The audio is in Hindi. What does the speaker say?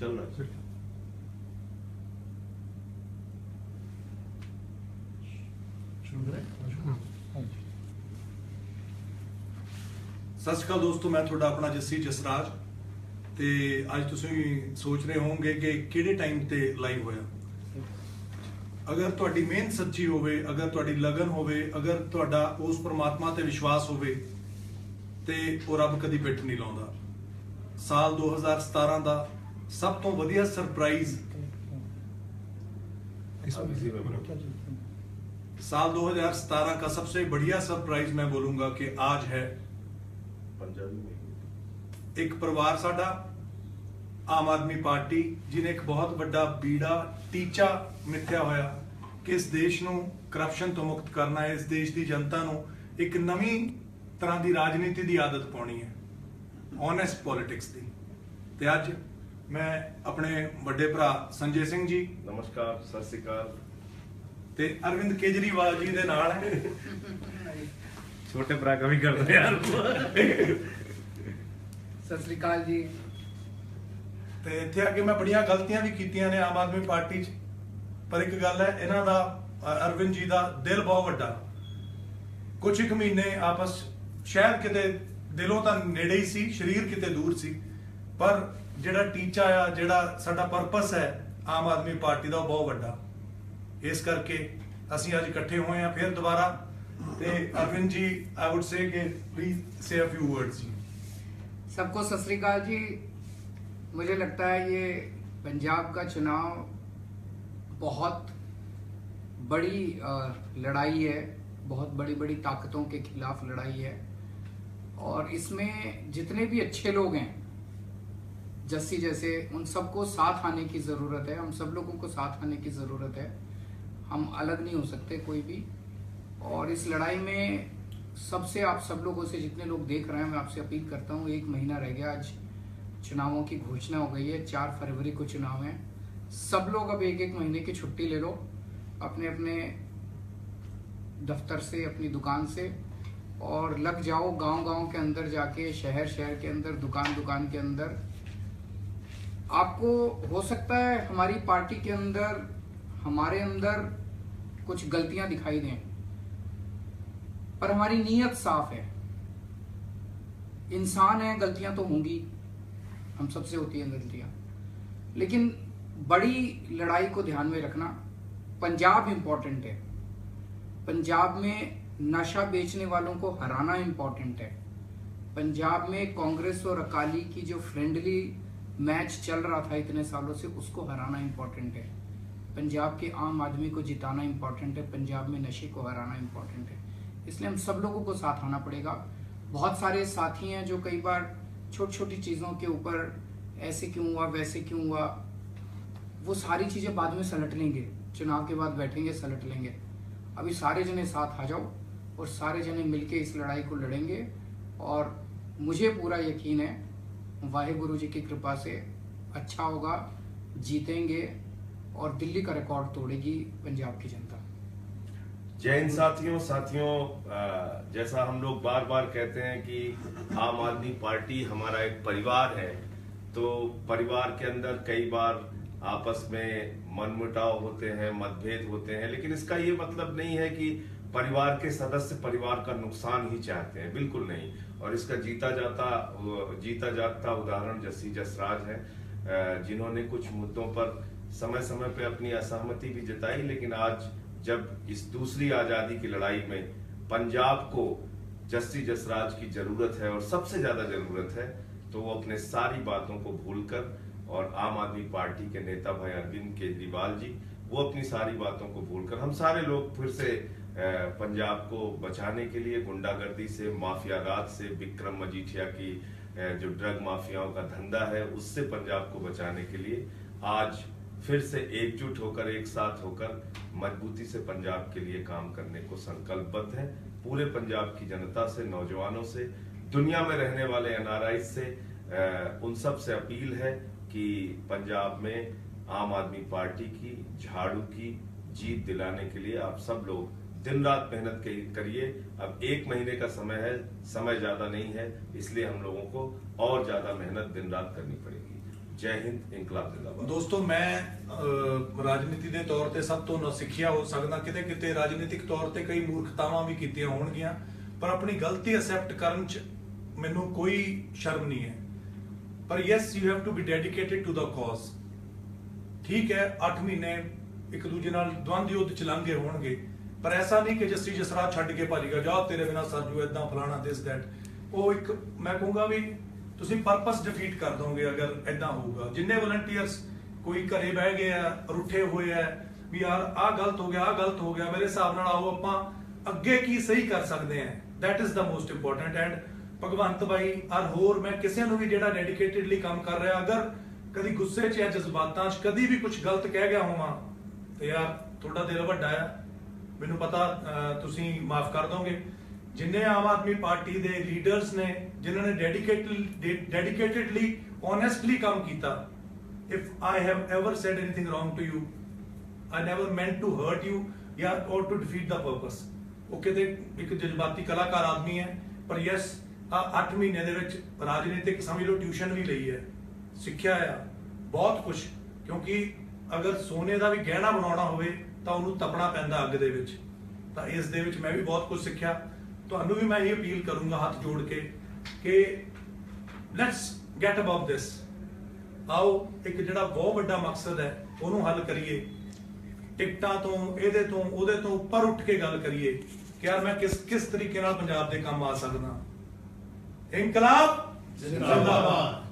ਚੱਲਣਾ। ਜੀ। ਸ਼ੁਰੂ ਸਤਿ ਸ਼੍ਰੀ ਅਕਾਲ ਦੋਸਤੋ ਮੈਂ ਤੁਹਾਡਾ ਆਪਣਾ ਜੱਸੀ ਜਸਰਾਜ ਤੇ ਅੱਜ ਤੁਸੀਂ ਸੋਚ ਰਹੇ ਹੋਵੋਗੇ ਕਿ ਕਿਹੜੇ ਟਾਈਮ ਤੇ ਲਾਈਵ ਹੋਇਆ? ਅਗਰ ਤੁਹਾਡੀ ਮਿਹਨਤ ਸੱਚੀ ਹੋਵੇ ਅਗਰ ਤੁਹਾਡੀ ਲਗਨ ਹੋਵੇ ਅਗਰ ਤੁਹਾਡਾ ਉਸ ਪ੍ਰਮਾਤਮਾ ਤੇ ਵਿਸ਼ਵਾਸ ਹੋਵੇ ਤੇ ਉਹ ਰੱਬ ਕਦੀ ਪਿੱਟ ਨਹੀਂ ਲਾਉਂਦਾ। ਸਾਲ 2017 ਦਾ ਸਭ ਤੋਂ ਵਧੀਆ ਸਰਪ੍ਰਾਈਜ਼ अब इसी में बोलो साल 2017 का सबसे बढ़िया सरप्राइज मैं बोलूंगा कि आज है पंजाबी में ਇੱਕ ਪਰਿਵਾਰ ਸਾਡਾ ਆਮ ਆਦਮੀ ਪਾਰਟੀ ਜਿਹਨੇ ਇੱਕ ਬਹੁਤ ਵੱਡਾ ਬੀੜਾ ਟੀਚਾ ਮਿੱਥਿਆ ਹੋਇਆ ਕਿ ਇਸ ਦੇਸ਼ ਨੂੰ ਕਰਪਸ਼ਨ ਤੋਂ ਮੁਕਤ ਕਰਨਾ ਹੈ ਇਸ ਦੇਸ਼ ਦੀ ਜਨਤਾ ਨੂੰ ਇੱਕ ਨਵੀਂ ਤਰ੍ਹਾਂ ਦੀ ਰਾਜਨੀਤੀ ਦੀ ਆਦਤ ਪਾਉਣੀ ਹੈ ਓਨੈਸਟ ਪੋਲਿਟਿਕਸ ਦੀ ਤੇ ਅੱਜ ਮੈਂ ਆਪਣੇ ਵੱਡੇ ਭਰਾ ਸੰਜੇ ਸਿੰਘ ਜੀ। ਨਮਸਕਾਰ ਸਤਿ ਸ੍ਰੀ ਅਕਾਲ। ਤੇ ਅਰਵਿੰਦ ਕੇਜਰੀਵਾਲ ਜੀ ਦੇ ਨਾਲ ਛੋਟੇ ਭਰਾ ਕਵੀ ਕਰਦੇ ਯਾਰ ਸਤਿ ਸ੍ਰੀ ਅਕਾਲ ਜੀ। ਤੇ ਇੱਥੇ ਆ ਕੇ ਮੈਂ ਬੜੀਆਂ ਗਲਤੀਆਂ ਵੀ ਕੀਤੀਆਂ ਨੇ ਆਮ ਆਦਮੀ ਪਾਰਟੀ 'ਚ। ਪਰ ਇੱਕ ਗੱਲ ਹੈ ਇਹਨਾਂ ਦਾ ਅਰਵਿੰਦ ਜੀ ਦਾ ਦਿਲ ਬਹੁਤ ਵੱਡਾ। ਕੁਝ ਇੱਕ ਮਹੀਨੇ ਆਪਸ ਸ਼ਹਿਰ ਕਿਤੇ ਦਿਲੋਂ ਤਾਂ ਨੇੜੇ ਹੀ ਸੀ ਸਰੀਰ ਕਿਤੇ ਦੂਰ ਸੀ। ਪਰ ਜਿਹੜਾ ਟੀਚਾ ਆ ਜਿਹੜਾ ਸਾਡਾ ਪਰਪਸ ਹੈ ਆਮ ਆਦਮੀ ਪਾਰਟੀ ਦਾ ਉਹ ਬਹੁਤ ਵੱਡਾ ਇਸ ਕਰਕੇ ਅਸੀਂ ਅੱਜ ਇਕੱਠੇ ਹੋਏ ਆ ਫਿਰ ਦੁਬਾਰਾ ਤੇ ਅਰਵਿੰਦ ਜੀ ਆਈ ਊਡ ਸੇ ਕਿ please say a few words ਜੀ सबको सत श्री अकाल जी मुझे लगता है ये पंजाब का चुनाव बहुत बड़ी अ, लड़ाई है बहुत बड़ी बड़ी ताकतों के खिलाफ लड़ाई है और इसमें जितने भी अच्छे लोग हैं जस्सी जैसे उन सबको साथ आने की ज़रूरत है, हम सब लोगों को साथ आने की ज़रूरत है। हम अलग नहीं हो सकते कोई भी। और इस लड़ाई में सबसे आप सब लोगों से जितने लोग देख रहे हैं, मैं आपसे अपील करता हूँ, एक महीना रह गया, आज चुनावों की घोषणा हो गई है, चार फरवरी को चुनाव है। सब लोग अब एक एक महीने की छुट्टी ले लो अपने अपने दफ्तर से, अपनी दुकान से, और लग जाओ गाँव गाँव के अंदर जाके शहर शहर के अंदर दुकान दुकान के अंदर आपको हो सकता है हमारी पार्टी के अंदर, हमारे अंदर कुछ गलतियाँ दिखाई दें, पर हमारी नीयत साफ़ है। इंसान है, गलतियाँ तो होंगी। हम सबसे होती हैं गलतियाँ। लेकिन बड़ी लड़ाई को ध्यान में रखना पंजाब इंपॉर्टेंट है। पंजाब में नशा बेचने वालों को हराना इंपॉर्टेंट है। पंजाब में कांग्रेस और अकाली की जो फ्रेंडली मैच चल रहा था इतने सालों से, उसको हराना इंपॉर्टेंट है। पंजाब के आम आदमी को जिताना इंपॉर्टेंट है, पंजाब में नशे को हराना इंपॉर्टेंट है। इसलिए हम सब लोगों को साथ आना पड़ेगा। बहुत सारे साथी हैं जो कई बार छोटी छोटी चीज़ों के ऊपर, ऐसे क्यों हुआ, वैसे क्यों हुआ, वो सारी चीज़ें बाद में सलट लेंगे। चुनाव के बाद बैठेंगे, सलट लेंगे। अभी सारे जने साथ आ जाओ और सारे जने मिलके इस लड़ाई को लड़ेंगे और मुझे पूरा यकीन है वाहे गुरु जी की कृपा से अच्छा होगा, जीतेंगे और दिल्ली का रिकॉर्ड तोड़ेगी पंजाब की जनता। जय हिंद साथियों साथियों जैसा हम लोग बार बार कहते हैं कि आम आदमी पार्टी हमारा एक परिवार है तो परिवार के अंदर कई बार आपस में मनमुटाव होते हैं, मतभेद होते हैं, लेकिन इसका ये मतलब नहीं है कि परिवार के सदस्य परिवार का नुकसान ही चाहते हैं, बिल्कुल नहीं। और इसका जीता जाता, जीता जागता उदाहरण जस्सी जसराज है जिन्होंने कुछ मुद्दों पर समय समय पर अपनी असहमति भी जताई, लेकिन आज जब इस दूसरी आज़ादी की लड़ाई में पंजाब को जस्सी जसराज की ज़रूरत है और सबसे ज़्यादा ज़रूरत है तो वो अपने सारी बातों को भूलकर और आम आदमी पार्टी के नेता भाई अरविंद केजरीवाल जी, वो अपनी सारी बातों को भूलकर, हम सारे लोग फिर से पंजाब को बचाने के लिए, गुंडागर्दी से, माफिया राज से, विक्रम मजीठिया की जो ड्रग माफियाओं का धंधा है, उससे पंजाब को बचाने के लिए आज फिर से एकजुट होकर, एक साथ होकर, मजबूती से पंजाब के लिए काम करने को संकल्पबद्ध है। पूरे पंजाब की जनता से, नौजवानों से, दुनिया में रहने वाले एनआरआई से उन सबसे अपील है कि पंजाब में आम आदमी पार्टी की झाड़ू की जीत दिलाने के लिए आप सब लोग दिन रात मेहनत के- करिए अब एक महीने का समय है समय ज्यादा नहीं है इसलिए हम लोगों को और ज्यादा मेहनत दिन रात करनी पड़ेगी जय हिंद इनकलाब जिंदाबाद ਦੋਸਤੋ ਮੈਂ ਅਹ, ਰਾਜਨੀਤੀ ਦੇ ਤੌਰ ਤੇ ਸਭ ਤੋਂ ਨਸਿੱਖਿਆ ਹੋ ਸਕਦਾ ਕਿਤੇ ਕਿਤੇ ਰਾਜਨੀਤਿਕ ਤੌਰ ਤੇ ਕਈ ਮੂਰਖਤਾਵਾਂ ਵੀ ਕੀਤੀਆਂ ਹੋਣਗੀਆਂ ਪਰ ਆਪਣੀ ਗਲਤੀ ਐਕਸੈਪਟ ਕਰਨ ਚ ਮੈਨੂੰ ਕੋਈ ਸ਼ਰਮ ਨਹੀਂ ਹੈ ਪਰ yes you have to be dedicated to the cause ਠੀਕ ਹੈ 8 ਮਹੀਨੇ ਇੱਕ ਦੂਜੇ ਨਾਲ ਦਵੰਦ ਯੁੱਧ ਚ ਲੰਘੇ ਹੋਣਗੇ। ਪਰ ਐਸਾ ਨਹੀਂ ਕਿ ਜੱਸੀ ਜਸਰਾ ਛੱਡ ਕੇ ਭੱਜ ਜਾ ਤੇਰੇ ਬਿਨਾ ਸਰਜੂ ਇਦਾਂ ਫਲਾਣਾ ਦਿਸ ਦੈਟ ਉਹ ਇੱਕ, ਮੈਂ ਕਹੂੰਗਾ ਵੀ ਤੁਸੀਂ ਪਰਪਸ ਡਿਫੀਟ ਕਰ ਦੋਗੇ ਅਗਰ ਇਦਾਂ ਹੋਊਗਾ। ਜਿੰਨੇ ਵਲੰਟੀਅਰਸ ਕੋਈ ਘਰੇ ਬਹਿ ਗਏ ਰੁੱਠੇ ਹੋਏ ਆ, ਵੀ ਯਾਰ, ਆਹ ਗਲਤ ਹੋ ਗਿਆ, ਆਹ ਗਲਤ ਹੋ ਗਿਆ, ਮੇਰੇ ਹਿਸਾਬ ਨਾਲ ਆਓ ਆਪਾਂ ਅੱਗੇ ਕੀ ਸਹੀ ਕਰ ਸਕਦੇ ਆ। That is the most important and Bhagwant ਬਾਈ ਔਰ ਹੋਰ ਮੈਂ ਕਿਸੇ ਨੂੰ ਵੀ ਜਿਹੜਾ ਡੈਡੀਕੇਟਿਡਲੀ ਕੰਮ ਕਰ ਰਿਹਾ, ਅਗਰ ਕਦੀ ਗੁੱਸੇ 'ਚ ਜਾਂ ਜਜ਼ਬਾਤਾਂ 'ਚ ਕਦੀ ਵੀ ਕੁਝ ਗਲਤ ਕਹਿ ਗਿਆ ਹੋਵਾਂ, ਤੇ ਯਾਰ ਤੁਹਾਡਾ ਦਿਲ ਵੱਡਾ ਆ। ਮੈਨੂੰ ਪਤਾ ਤੁਸੀਂ ਮਾਫ ਕਰ ਦੋਗੇ। ਜਿੰਨੇ ਆਮ ਆਦਮੀ ਪਾਰਟੀ ਦੇ ਲੀਡਰਸ ਨੇ, ਜਿਨ੍ਹਾਂ ਨੇ ਡੈਡੀਕੇਟਡ ਡੈਡੀਕੇਟਿਡਲੀ ਓਨੈਸਟਲੀ ਕੰਮ ਕੀਤਾ if I have ever said anything wrong to you I never meant to hurt you ਜਾਂ or to defeat the purpose. ਉਹ ਕਿਤੇ ਇੱਕ ਜਜ਼ਬਾਤੀ ਕਲਾਕਾਰ ਆਦਮੀ ਹੈ, ਪਰ ਯੈਸ ਆ 8 ਮਹੀਨੇ ਦੇ ਵਿੱਚ ਰਾਜਨੀਤਿਕ ਸਮਝ ਲਓ, ਟਿਊਸ਼ਨ ਵੀ ਲਈ ਹੈ, ਸਿੱਖਿਆ ਆ, ਬਹੁਤ ਕੁਝ ਕਿਉਂਕਿ ਅਗਰ ਸੋਨੇ ਦਾ ਵੀ ਗਹਿਣਾ ਬਣਾਉਣਾ ਹੋਵੇ, ਤਾਂ ਉਹਨੂੰ ਤਪਣਾ ਪੈਂਦਾ ਅੱਗ ਦੇ ਵਿੱਚ। ਤਾਂ ਇਸ ਦੇ ਵਿੱਚ ਮੈਂ ਵੀ ਬਹੁਤ ਕੁਝ ਸਿੱਖਿਆ। ਤੁਹਾਨੂੰ ਵੀ ਮੈਂ ਇਹ ਅਪੀਲ ਕਰੂੰਗਾ ਹੱਥ ਜੋੜ ਕੇ ਕਿ ਲੈਟਸ ਗੈਟ ਅਬਵ ਦਿਸ ਆਓ, ਇੱਕ ਜਿਹੜਾ ਬਹੁਤ ਵੱਡਾ ਮਕਸਦ ਹੈ, ਉਹਨੂੰ ਹੱਲ ਕਰੀਏ। ਟਿਕਟਾਂ ਤੋਂ, ਇਹਦੇ ਤੋਂ, ਉਹਦੇ ਤੋਂ ਉੱਪਰ ਉੱਠ ਕੇ ਗੱਲ ਕਰੀਏ ਕਿ ਯਾਰ ਮੈਂ ਕਿਸ ਕਿਸ ਤਰੀਕੇ ਨਾਲ ਪੰਜਾਬ ਦੇ ਕੰਮ ਆ ਸਕਦਾ। इनकलाब जिंदाबाद